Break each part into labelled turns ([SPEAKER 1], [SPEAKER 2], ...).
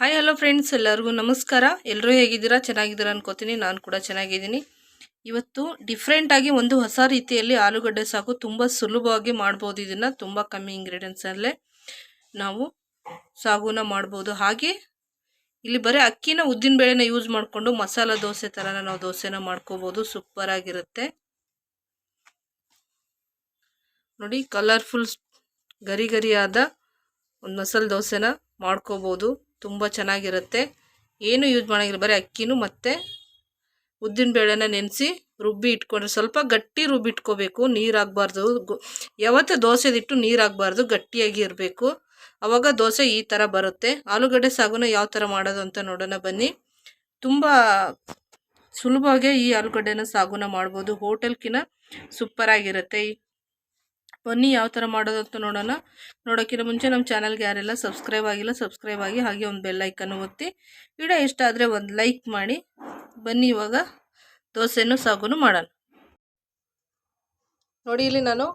[SPEAKER 1] Hi hello friends ಎಲ್ಲರಿಗೂ ನಮಸ್ಕಾರ. ಎಲ್ಲರೂ ಹೇಗಿದ್ದೀರಾ? ಚೆನ್ನಾಗಿದ್ದೀರಾ ಅನ್ಕೋತೀನಿ. ನಾನು ಕೂಡ ಚೆನ್ನಾಗಿದ್ದೀನಿ. ಇವತ್ತು ಡಿಫ್ರೆಂಟಾಗಿ ಒಂದು ಹೊಸ ರೀತಿಯಲ್ಲಿ ಆಲೂಗಡ್ಡೆ ಸಾಕು ತುಂಬ ಸುಲಭವಾಗಿ ಮಾಡ್ಬೋದು. ಇದನ್ನು ತುಂಬ ಕಮ್ಮಿ ಇಂಗ್ರೀಡಿಯೆಂಟ್ಸಲ್ಲೇ ನಾವು ಸಾಗುನ ಮಾಡ್ಬೋದು. ಹಾಗೆ ಇಲ್ಲಿ ಬರೀ ಅಕ್ಕಿನ ಉದ್ದಿನ ಬೇಳೆನ ಯೂಸ್ ಮಾಡಿಕೊಂಡು ಮಸಾಲ ದೋಸೆ ಥರನ ನಾವು ದೋಸೆನ ಮಾಡ್ಕೋಬೋದು. ಸೂಪರ್ ಆಗಿರುತ್ತೆ. ನೋಡಿ ಕಲರ್ಫುಲ್ ಗರಿ ಗರಿಯಾದ ಒಂದು ಮಸಾಲೆ ದೋಸೆನ ಮಾಡ್ಕೋಬೋದು. ತುಂಬ ಚೆನ್ನಾಗಿರುತ್ತೆ. ಏನು ಯೂಸ್ ಮಾಡೋಂಗಿಲ್ಲ. ಬರೀ ಅಕ್ಕಿನೂ ಮತ್ತು ಉದ್ದಿನ ಬೇಳೆನ ನೆನೆಸಿ ರುಬ್ಬಿ ಇಟ್ಕೊಂಡ್ರೆ ಸ್ವಲ್ಪ ಗಟ್ಟಿ ರುಬ್ಬಿ ಇಟ್ಕೋಬೇಕು. ನೀರಾಗಬಾರ್ದು. ಯಾವತ್ತೂ ದೋಸೆದಿಟ್ಟು ನೀರಾಗಬಾರ್ದು. ಗಟ್ಟಿಯಾಗಿ ಇರಬೇಕು. ಆವಾಗ ದೋಸೆ ಈ ಥರ ಬರುತ್ತೆ. ಆಲೂಗಡ್ಡೆ ಸಾಗುನ ಯಾವ ಥರ ಮಾಡೋದು ಅಂತ ನೋಡೋಣ ಬನ್ನಿ. ತುಂಬ ಸುಲಭವಾಗಿ ಈ ಆಲೂಗಡ್ಡೆನ ಸಾಗುನ ಮಾಡ್ಬೋದು. ಹೋಟೆಲ್ಕಿನ ಸೂಪರಾಗಿರುತ್ತೆ. ಬನ್ನಿ ಯಾವ ಥರ ಮಾಡೋದು ಅಂತ ನೋಡೋಣ. ನೋಡೋಕ್ಕಿಂತ ಮುಂಚೆ ನಮ್ಮ ಚಾನಲ್ಗೆ ಯಾರೆಲ್ಲ ಸಬ್ಸ್ಕ್ರೈಬ್ ಆಗಿಲ್ಲ ಸಬ್ಸ್ಕ್ರೈಬ್ ಆಗಿ ಹಾಗೆ ಒಂದು ಬೆಲ್ ಐಕನ್ನು ಒತ್ತಿ. ವಿಡಿಯೋ ಇಷ್ಟ ಆದರೆ ಒಂದು ಲೈಕ್ ಮಾಡಿ. ಬನ್ನಿ ಇವಾಗ ದೋಸೆನೂ ಸಾಗುನು ಮಾಡೋಣ. ನೋಡಿ ಇಲ್ಲಿ ನಾನು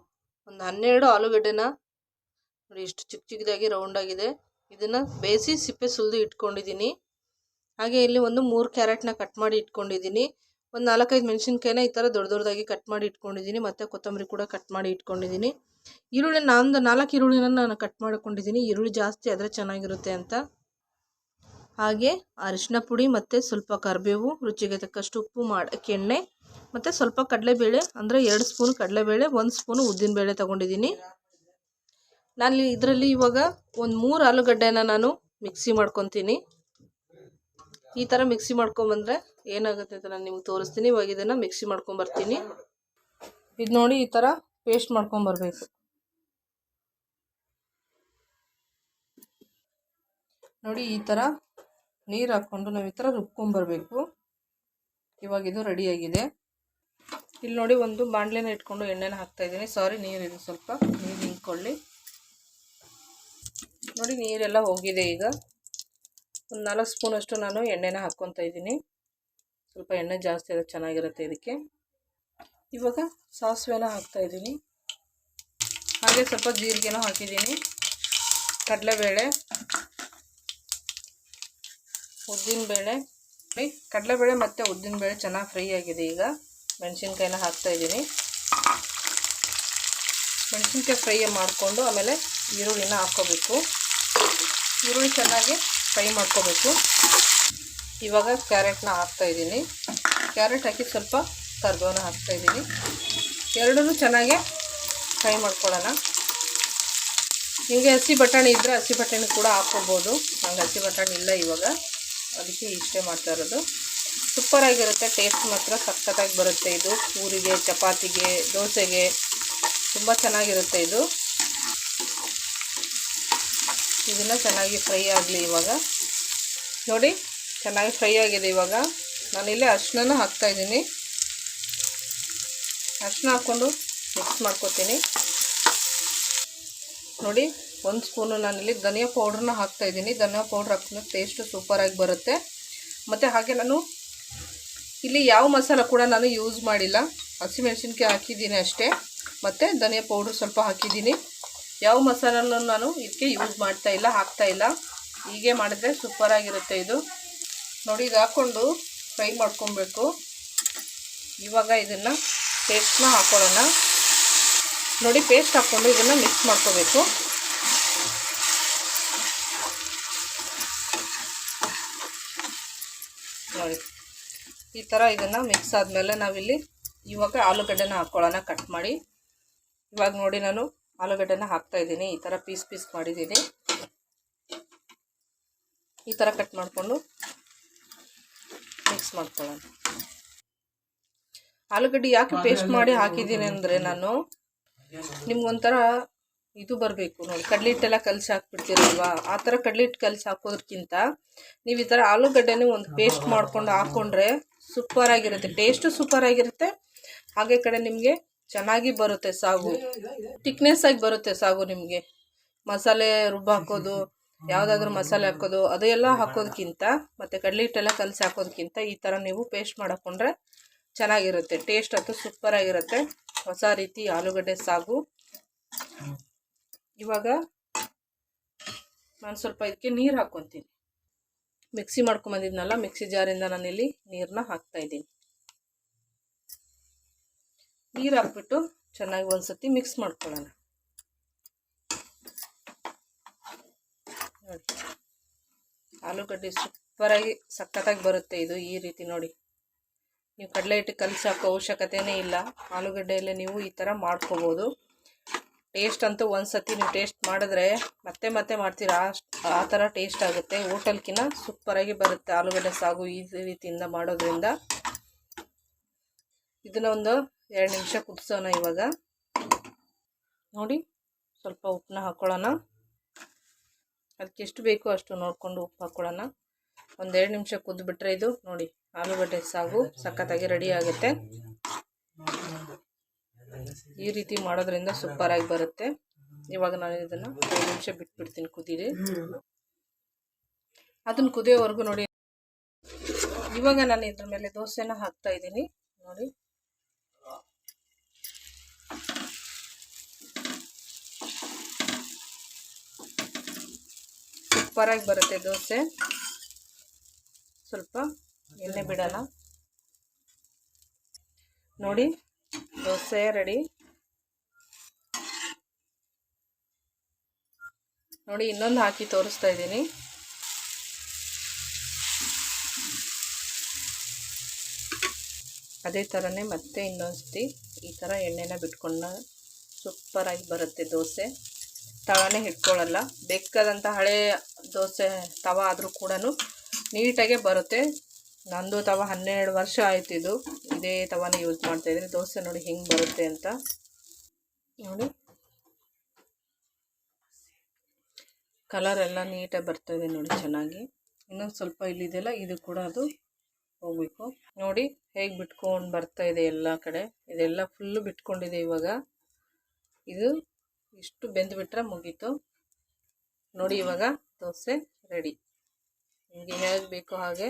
[SPEAKER 1] ಒಂದು ಹನ್ನೆರಡು ಆಲೂಗಡ್ಡೆನ ನೋಡಿ ಇಷ್ಟು ಚಿಕ್ಕ ಚಿಕ್ಕದಾಗಿ ರೌಂಡಾಗಿದೆ ಇದನ್ನು ಬೇಯಿಸಿ ಸಿಪ್ಪೆ ಸುಲಿದು ಇಟ್ಕೊಂಡಿದ್ದೀನಿ. ಹಾಗೆ ಇಲ್ಲಿ ಒಂದು ಮೂರು ಕ್ಯಾರೆಟ್ನ ಕಟ್ ಮಾಡಿ ಇಟ್ಕೊಂಡಿದ್ದೀನಿ. ಒಂದು ನಾಲ್ಕೈದು ಮೆಣಸಿನ್ಕಾಯಿನ ಈ ಥರ ದೊಡ್ಡ ದೊಡ್ಡದಾಗಿ ಕಟ್ ಮಾಡಿ ಇಟ್ಕೊಂಡಿದ್ದೀನಿ. ಮತ್ತು ಕೊತ್ತಂಬರಿ ಕೂಡ ಕಟ್ ಮಾಡಿ ಇಟ್ಕೊಂಡಿದ್ದೀನಿ. ಈರುಳ್ಳಿ ನಾನು ನಾಲ್ಕು ಈರುಳ್ಳಿನ ನಾನು ಕಟ್ ಮಾಡ್ಕೊಂಡಿದ್ದೀನಿ. ಈರುಳ್ಳಿ ಜಾಸ್ತಿ ಆದರೆ ಚೆನ್ನಾಗಿರುತ್ತೆ ಅಂತ. ಹಾಗೆ ಅರಿಶಿನ ಪುಡಿ ಮತ್ತು ಸ್ವಲ್ಪ ಕರಿಬೇವು, ರುಚಿಗೆ ತಕ್ಕಷ್ಟು ಉಪ್ಪು ಮಾಡೋಕ್ಕೆ ಎಣ್ಣೆ ಮತ್ತು ಸ್ವಲ್ಪ ಕಡಲೆಬೇಳೆ, ಅಂದರೆ ಎರಡು ಸ್ಪೂನ್ ಕಡಲೆಬೇಳೆ, ಒಂದು ಸ್ಪೂನು ಉದ್ದಿನಬೇಳೆ ತೊಗೊಂಡಿದ್ದೀನಿ. ನಾನು ಇದರಲ್ಲಿ ಇವಾಗ ಒಂದು ಮೂರು ಆಲೂಗಡ್ಡೆನ ನಾನು ಮಿಕ್ಸಿ ಮಾಡ್ಕೊತೀನಿ. ಈ ಥರ ಮಿಕ್ಸಿ ಮಾಡ್ಕೊಂಬಂದ್ರೆ ಏನಾಗುತ್ತೆ ಅಂತ ನಾನು ನಿಮ್ಗೆ ತೋರಿಸ್ತೀನಿ. ಇವಾಗ ಇದನ್ನು ಮಿಕ್ಸಿ ಮಾಡ್ಕೊಂಬರ್ತೀನಿ ಇದು ನೋಡಿ ಈ ಥರ ಪೇಸ್ಟ್ ಮಾಡ್ಕೊಂಬರ್ಬೇಕು ನೋಡಿ ಈ ಥರ ನೀರು ಹಾಕ್ಕೊಂಡು ನಾವು ಈ ಥರ ರುಬ್ಕೊಂಬರ್ಬೇಕು ಇವಾಗ ಇದು ರೆಡಿಯಾಗಿದೆ ಇಲ್ಲಿ ನೋಡಿ ಒಂದು ಬಾಣಲೆನ ಇಟ್ಕೊಂಡು ಎಣ್ಣೆನ ಹಾಕ್ತಾಯಿದ್ದೀನಿ ಸಾರಿ ನೀರಿದೆ ಸ್ವಲ್ಪ ನೀರು ನಿಂತ್ಕೊಳ್ಳಿ ನೋಡಿ ನೀರೆಲ್ಲ ಹೋಗಿದೆ ಈಗ. ಒಂದು ನಾಲ್ಕು ಸ್ಪೂನಷ್ಟು ನಾನು ಎಣ್ಣೆನ ಹಾಕ್ಕೊತಾ ಇದ್ದೀನಿ. ಸ್ವಲ್ಪ ಎಣ್ಣೆ ಜಾಸ್ತಿ ಆದರೆ ಚೆನ್ನಾಗಿರುತ್ತೆ ಇದಕ್ಕೆ. ಇವಾಗ ಸಾಸಿವೆನ ಹಾಕ್ತಾಯಿದ್ದೀನಿ ಹಾಗೆ ಸ್ವಲ್ಪ ಜೀರಿಗೆನೂ ಹಾಕಿದ್ದೀನಿ. ಕಡಲೆಬೇಳೆ, ಉದ್ದಿನಬೇಳೆ. ಕಡಲೆಬೇಳೆ ಮತ್ತು ಉದ್ದಿನಬೇಳೆ ಚೆನ್ನಾಗಿ ಫ್ರೈ ಆಗಿದೆ ಈಗ. ಮೆಣಸಿನ್ಕಾಯಿನ ಹಾಕ್ತಾಯಿದ್ದೀನಿ ಮೆಣಸಿನ್ಕಾಯಿ ಫ್ರೈ ಮಾಡಿಕೊಂಡು ಆಮೇಲೆ ಈರುಳ್ಳಿನ ಹಾಕ್ಕೋಬೇಕು. ಈರುಳ್ಳಿ ಚೆನ್ನಾಗಿ ಫ್ರೈ ಮಾಡ್ಕೋಬೇಕು. ಇವಾಗ ಕ್ಯಾರೆಟ್ನ ಹಾಕ್ತಾಯಿದ್ದೀನಿ ಕ್ಯಾರೆಟ್ ಹಾಕಿ ಸ್ವಲ್ಪ ಕರ್ಬೇವನ್ನ ಹಾಕ್ತಾಯಿದ್ದೀನಿ ಎರಡೂ ಚೆನ್ನಾಗೆ ಫ್ರೈ ಮಾಡ್ಕೊಳ್ಳೋಣ. ನಿಮಗೆ ಹಸಿ ಬಟಾಣಿ ಇದ್ದರೆ ಹಸಿ ಬಟಾಣಿ ಕೂಡ ಹಾಕ್ಕೋಬೋದು. ನಂಗೆ ಹಸಿ ಬಟಾಣಿ ಇಲ್ಲ ಇವಾಗ. ಅದಕ್ಕೆ ಇಷ್ಟೇ ಮಾಡ್ತಾ ಇರೋದು. ಸೂಪರಾಗಿರುತ್ತೆ. ಟೇಸ್ಟ್ ಮಾತ್ರ ಸಖತ್ತಾಗಿ ಬರುತ್ತೆ ಇದು. ಊರಿಗೆ ಚಪಾತಿಗೆ, ದೋಸೆಗೆ. ತುಂಬ ಚೆನ್ನಾಗಿರುತ್ತೆ ಇದು. ಇದನ್ನು ಚೆನ್ನಾಗಿ ಫ್ರೈ ಆಗಲಿ ಇವಾಗ. ನೋಡಿ, ಚೆನ್ನಾಗಿ ಫ್ರೈ ಆಗಿದೆ ಇವಾಗ. ನಾನಿಲ್ಲಿ ಅರ್ಶಿನ ಹಾಕ್ತಾಯಿದ್ದೀನಿ ಅರ್ಶಿನ ಹಾಕ್ಕೊಂಡು ಮಿಕ್ಸ್ ಮಾಡ್ಕೊತೀನಿ. ನೋಡಿ, ಒಂದು ಸ್ಪೂನು ನಾನಿಲ್ಲಿ ಧನಿಯಾ ಪೌಡ್ರನ್ನ ಹಾಕ್ತಾಯಿದ್ದೀನಿ ಧನಿಯಾ ಪೌಡ್ರ್ ಹಾಕಿದ್ರೆ ಟೇಸ್ಟು ಸೂಪರಾಗಿ ಬರುತ್ತೆ. ಮತ್ತು ಹಾಗೆ ನಾನು ಇಲ್ಲಿ ಯಾವ ಮಸಾಲ ಕೂಡ ನಾನು ಯೂಸ್ ಮಾಡಿಲ್ಲ. ಹಸಿಮೆಣಸಿನ್ಕಾಯಿ ಹಾಕಿದ್ದೀನಿ ಅಷ್ಟೇ. ಮತ್ತು ಧನಿಯಾ ಪೌಡ್ರ್ ಸ್ವಲ್ಪ ಹಾಕಿದ್ದೀನಿ. ಯಾವ ಮಸಾಲನ್ನು ನಾನು ಇದಕ್ಕೆ ಯೂಸ್ ಮಾಡ್ತಾ ಇಲ್ಲ, ಹಾಕ್ತಾ ಇಲ್ಲ. ಹೀಗೆ ಮಾಡಿದ್ರೆ ಸೂಪರಾಗಿರುತ್ತೆ ಇದು. ನೋಡಿ, ಇದು ಹಾಕ್ಕೊಂಡು ಫ್ರೈ ಮಾಡ್ಕೊಬೇಕು. ಇವಾಗ ಇದನ್ನು ಪೇಸ್ಟ್ನ ಹಾಕೊಳ್ಳೋಣ. ನೋಡಿ ಪೇಸ್ಟ್ ಹಾಕ್ಕೊಂಡು ಇದನ್ನು ಮಿಕ್ಸ್ ಮಾಡ್ಕೋಬೇಕು. ನೋಡಿ, ಈ ಥರ ಇದನ್ನು ಮಿಕ್ಸ್ ಆದಮೇಲೆ ನಾವಿಲ್ಲಿ ಇವಾಗ ಆಲೂಗಡ್ಡೆನ ಹಾಕ್ಕೊಳ್ಳೋಣ ಕಟ್ ಮಾಡಿ. ಇವಾಗ ನೋಡಿ ನಾನು ಆಲೂಗಡ್ಡೆನ ಹಾಕ್ತಾಯಿದ್ದೀನಿ ಈ ಥರ ಪೀಸ್ ಪೀಸ್ ಮಾಡಿದ್ದೀನಿ. ಈ ಥರ ಕಟ್ ಮಾಡಿಕೊಂಡು ಮಿಕ್ಸ್ ಮಾಡ್ಕೊಳ್ಳೋಣ. ಆಲೂಗಡ್ಡೆ ಯಾಕೆ ಪೇಸ್ಟ್ ಮಾಡಿ ಹಾಕಿದ್ದೀನಿ ಅಂದರೆ ನಾನು ನಿಮ್ಗೊಂಥರ ಇದು ಬರಬೇಕು ನೋಡಿ ಕಡಲೆ ಹಿಟ್ಟೆಲ್ಲ ಕಲಸಿ ಹಾಕ್ಬಿಡ್ತೀರಲ್ವಾ? ಆ ಥರ ಕಡಲೆ ಹಿಟ್ಟು ಕಲಸಿ ಹಾಕೋದಕ್ಕಿಂತ ನೀವು ಈ ಥರ ಆಲೂಗಡ್ಡೆನೇ ಒಂದು ಪೇಸ್ಟ್ ಮಾಡ್ಕೊಂಡು ಹಾಕ್ಕೊಂಡ್ರೆ ಸೂಪರಾಗಿರುತ್ತೆ ಟೇಸ್ಟು ಸೂಪರಾಗಿರುತ್ತೆ ಹಾಗೆ ಕಡೆ ನಿಮಗೆ ಚೆನ್ನಾಗಿ ಬರುತ್ತೆ ಸಾಗು. ತಿಕ್ನೆಸ್ ಆಗಿ ಬರುತ್ತೆ ಸಾಗು ನಿಮಗೆ. ಮಸಾಲೆ ರುಬ್ಬ ಹಾಕೋದು, ಯಾವುದಾದ್ರೂ ಮಸಾಲೆ ಹಾಕೋದು, ಅದೆಲ್ಲ ಹಾಕೋದಕ್ಕಿಂತ ಮತ್ತು ಕಡಲೆ ಹಿಟ್ಟೆಲ್ಲ ಕಲಸಿ ಹಾಕೋದಕ್ಕಿಂತ ಈ ಥರ ನೀವು ಪೇಸ್ಟ್ ಮಾಡಿಕೊಂಡ್ರೆ ಚೆನ್ನಾಗಿರುತ್ತೆ. ಟೇಸ್ಟ್ ಅಂತೂ ಸೂಪರಾಗಿರುತ್ತೆ ಹೊಸ ರೀತಿ ಆಲೂಗಡ್ಡೆ ಸಾಗು. ಇವಾಗ ನಾನು ಸ್ವಲ್ಪ ಇದಕ್ಕೆ ನೀರು ಹಾಕ್ಕೊತೀನಿ ಮಿಕ್ಸಿ ಮಾಡ್ಕೊಂಬಂದಿದ್ನಲ್ಲ ಮಿಕ್ಸಿ ಜಾರಿಂದ ನಾನಿಲ್ಲಿ ನೀರನ್ನ ಹಾಕ್ತಾ ಇದ್ದೀನಿ. ನೀರು ಹಾಕ್ಬಿಟ್ಟು ಚೆನ್ನಾಗಿ ಒಂದ್ಸತಿ ಮಿಕ್ಸ್ ಮಾಡ್ಕೊಳ್ಳೋಣ. ನೋಡಿ. ಆಲೂಗಡ್ಡೆ ಸೂಪರಾಗಿ ಸಖತ್ತಾಗಿ ಬರುತ್ತೆ ಇದು ಈ ರೀತಿ ನೋಡಿ. ನೀವು ಕಡಲೆ ಹಿಟ್ಟು ಕಲಸಿ ಹಾಕೋ ಅವಶ್ಯಕತೆನೇ ಇಲ್ಲ. ಆಲೂಗಡ್ಡೆಯಲ್ಲೇ ನೀವು ಈ ಥರ ಮಾಡ್ಕೋಬೋದು. ಟೇಸ್ಟ್ ಅಂತೂ ಒಂದು ಸತಿ ನೀವು ಟೇಸ್ಟ್ ಮಾಡಿದ್ರೆ ಮತ್ತೆ ಮತ್ತೆ ಮಾಡ್ತೀರಾ? ಆ ಥರ ಟೇಸ್ಟ್ ಆಗುತ್ತೆ. ಹೋಟೆಲ್ಕಿನ್ನ ಸೂಪರಾಗಿ ಬರುತ್ತೆ ಆಲೂಗಡ್ಡೆ ಸಾಗು ಈ ರೀತಿಯಿಂದ ಮಾಡೋದ್ರಿಂದ. ಇದನ್ನ ಒಂದು ಎರಡು ನಿಮಿಷ ಕುದಿಸೋಣ ಇವಾಗ. ನೋಡಿ, ಸ್ವಲ್ಪ ಉಪ್ಪನ್ನ ಹಾಕ್ಕೊಳ್ಳೋಣ ಅದಕ್ಕೆ ಎಷ್ಟು ಬೇಕೋ ಅಷ್ಟು ನೋಡಿಕೊಂಡು ಉಪ್ಪು ಹಾಕ್ಕೊಳ್ಳೋಣ ಒಂದೆರಡು ನಿಮಿಷ ಕುದ್ದುಬಿಟ್ರೆ ಇದು ನೋಡಿ, ಆಲೂಗಡ್ಡೆ ಸಾಗು ಸಖತ್ತಾಗಿ ರೆಡಿ ಆಗುತ್ತೆ. ಈ ರೀತಿ ಮಾಡೋದ್ರಿಂದ ಸೂಪರಾಗಿ ಬರುತ್ತೆ. ಇವಾಗ ನಾನು ಇದನ್ನು ಐದು ನಿಮಿಷ ಬಿಟ್ಬಿಡ್ತೀನಿ ಕುದೀರಿ. ಅದನ್ನು ಕುದಿಯೋವರೆಗೂ ನೋಡಿ. ಇವಾಗ ನಾನು ಇದ್ರ ಮೇಲೆ ದೋಸೆನ ಹಾಕ್ತಾ ಇದ್ದೀನಿ. ನೋಡಿ. ಸೂಪರಾಗಿ ಬರುತ್ತೆ ದೋಸೆ. ಸ್ವಲ್ಪ ಎಣ್ಣೆ ಬಿಡಲ್ಲ. ನೋಡಿ, ದೋಸೆ ರೆಡಿ ನೋಡಿ, ಇನ್ನೊಂದು ಹಾಕಿ ತೋರಿಸ್ತಾ ಇದ್ದೀನಿ. ಅದೇ ಥರನೇ ಮತ್ತೆ ಇನ್ನೊಂದ್ಸತಿ ಈ ಥರ ಎಣ್ಣೆನ ಬಿಟ್ಕೊಂಡು ಸೂಪರಾಗಿ ಬರುತ್ತೆ ದೋಸೆ. ತವಾನೇ ಹಿಡ್ಕೊಳ್ಳಲ್ಲ. ಬೇಕಾದಂಥ ಹಳೆ ದೋಸೆ ತವ ಆದರೂ ಕೂಡ ನೀಟಾಗೆ ಬರುತ್ತೆ. ನಂದು ತವ ಹನ್ನೆರಡು ವರ್ಷ ಆಯ್ತು ಇದು. ಇದೇ ತವಾನೇ ಯೂಸ್ ಮಾಡ್ತಾ ಇದ್ದೀನಿ. ದೋಸೆ ನೋಡಿ ಹೆಂಗೆ ಬರುತ್ತೆ ಅಂತ. ನೋಡಿ. ಕಲರ್ ಎಲ್ಲ ನೀಟಾಗಿ ಬರ್ತಾಯಿದೆ ನೋಡಿ ಚೆನ್ನಾಗಿ. ಇನ್ನೊಂದು ಸ್ವಲ್ಪ ಇಲ್ಲಿದೆಯಲ್ಲ, ಇದು ಕೂಡ ಅದು ಹೋಗ್ಬೇಕು. ನೋಡಿ ಹೇಗೆ ಬಿಟ್ಕೊಂಡು ಬರ್ತಾ ಇದೆ ಎಲ್ಲ ಕಡೆ. ಇದೆಲ್ಲ ಫುಲ್ಲು ಬಿಟ್ಕೊಂಡಿದೆ ಇವಾಗ. ಇದು ಇಷ್ಟು ಬೆಂದು ಬಿಟ್ರೆ ಮುಗೀತು. ನೋಡಿ ಇವಾಗ ದೋಸೆ ರೆಡಿ. ನಿಮಗೆ ಹೇಗೆ ಬೇಕೋ ಹಾಗೆ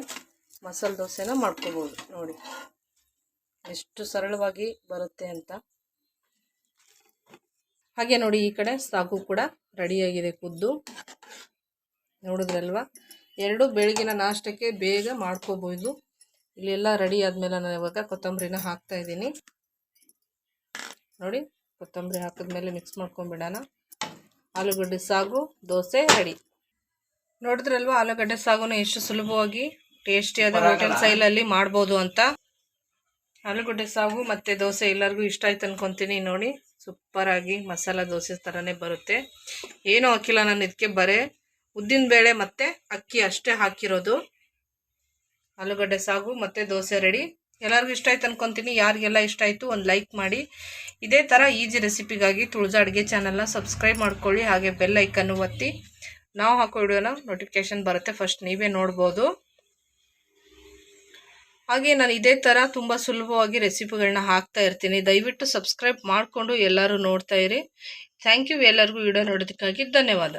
[SPEAKER 1] ಮಸಾಲೆ ದೋಸೆನ ಮಾಡ್ಕೋಬೋದು. ನೋಡಿ, ಎಷ್ಟು ಸರಳವಾಗಿ ಬರುತ್ತೆ ಅಂತ. ಹಾಗೆ ನೋಡಿ, ಈ ಕಡೆ ಸಾಗು ಕೂಡ ರೆಡಿಯಾಗಿದೆ ಕುದ್ದು. ನೋಡಿದ್ರಲ್ವಾ? ಎರಡು ಬೆಳಗಿನ ನಾಷ್ಟಕ್ಕೆ ಬೇಗ ಮಾಡ್ಕೋಬೋದು. ಇಲ್ಲೆಲ್ಲ ರೆಡಿ ಆದಮೇಲೆ ನಾನು ಇವಾಗ ಕೊತ್ತಂಬರಿನ ಹಾಕ್ತಾ ಇದ್ದೀನಿ. ನೋಡಿ ಕೊತ್ತಂಬರಿ ಹಾಕಿದ್ಮೇಲೆ ಮಿಕ್ಸ್ ಮಾಡ್ಕೊಂಬಿಡೋಣ ಆಲೂಗಡ್ಡೆ ಸಾಗು, ದೋಸೆ ರೆಡಿ ನೋಡಿದ್ರಲ್ವಾ, ಆಲೂಗಡ್ಡೆ ಸಾಗುನ ಎಷ್ಟು ಸುಲಭವಾಗಿ ಟೇಸ್ಟಿಯಾದ ಹೋಟೆಲ್ ಸೈಲಲ್ಲಿ ಮಾಡ್ಬೋದು ಅಂತ. ಆಲೂಗಡ್ಡೆ ಸಾಗು ಮತ್ತು ದೋಸೆ ಎಲ್ಲರಿಗೂ ಇಷ್ಟ ಆಯ್ತು ಅನ್ಕೊತೀನಿ ನೋಡಿ. ಸೂಪರಾಗಿ ಮಸಾಲ ದೋಸೆ ಥರನೇ ಬರುತ್ತೆ. ಏನೂ ಹಾಕಿಲ್ಲ ನಾನು ಇದಕ್ಕೆ ಬರೇ. ಬೇಳೆ ಮತ್ತು ಅಕ್ಕಿ ಅಷ್ಟೇ ಹಾಕಿರೋದು. ಆಲೂಗಡ್ಡೆ ಸಾಗು ಮತ್ತು ದೋಸೆ ರೆಡಿ ಎಲ್ಲರಿಗೂ ಇಷ್ಟ ಆಯ್ತು ಅನ್ಕೊತೀನಿ, ಯಾರಿಗೆಲ್ಲ ಇಷ್ಟ ಆಯಿತು ಒಂದು ಲೈಕ್ ಮಾಡಿ. ಇದೇ ಥರ ಈಜಿ ರೆಸಿಪಿಗಾಗಿ ತುಳಜ ಅಡುಗೆ ಚಾನಲ್ನ ಸಬ್ಸ್ಕ್ರೈಬ್ ಮಾಡ್ಕೊಳ್ಳಿ, ಹಾಗೆ ಬೆಲ್ ಐಕನ್ನು ಒತ್ತಿ. ನಾವು ಹಾಕೋ ವಿಡಿಯೋನ ನೋಟಿಫಿಕೇಶನ್ ಬರುತ್ತೆ, ಫಸ್ಟ್ ನೀವೇ ನೋಡ್ಬೋದು. ಹಾಗೆ ನಾನು ಇದೇ ಥರ ತುಂಬ ಸುಲಭವಾಗಿ ರೆಸಿಪಿಗಳನ್ನ ಹಾಕ್ತಾ ಇರ್ತೀನಿ. ದಯವಿಟ್ಟು ಸಬ್ಸ್ಕ್ರೈಬ್ ಮಾಡಿಕೊಂಡು ಎಲ್ಲರೂ ನೋಡ್ತಾ ಇರಿ. ಥ್ಯಾಂಕ್ ಯು ಎಲ್ಲರಿಗೂ ವಿಡಿಯೋ ನೋಡೋದಕ್ಕಾಗಿ ಧನ್ಯವಾದ.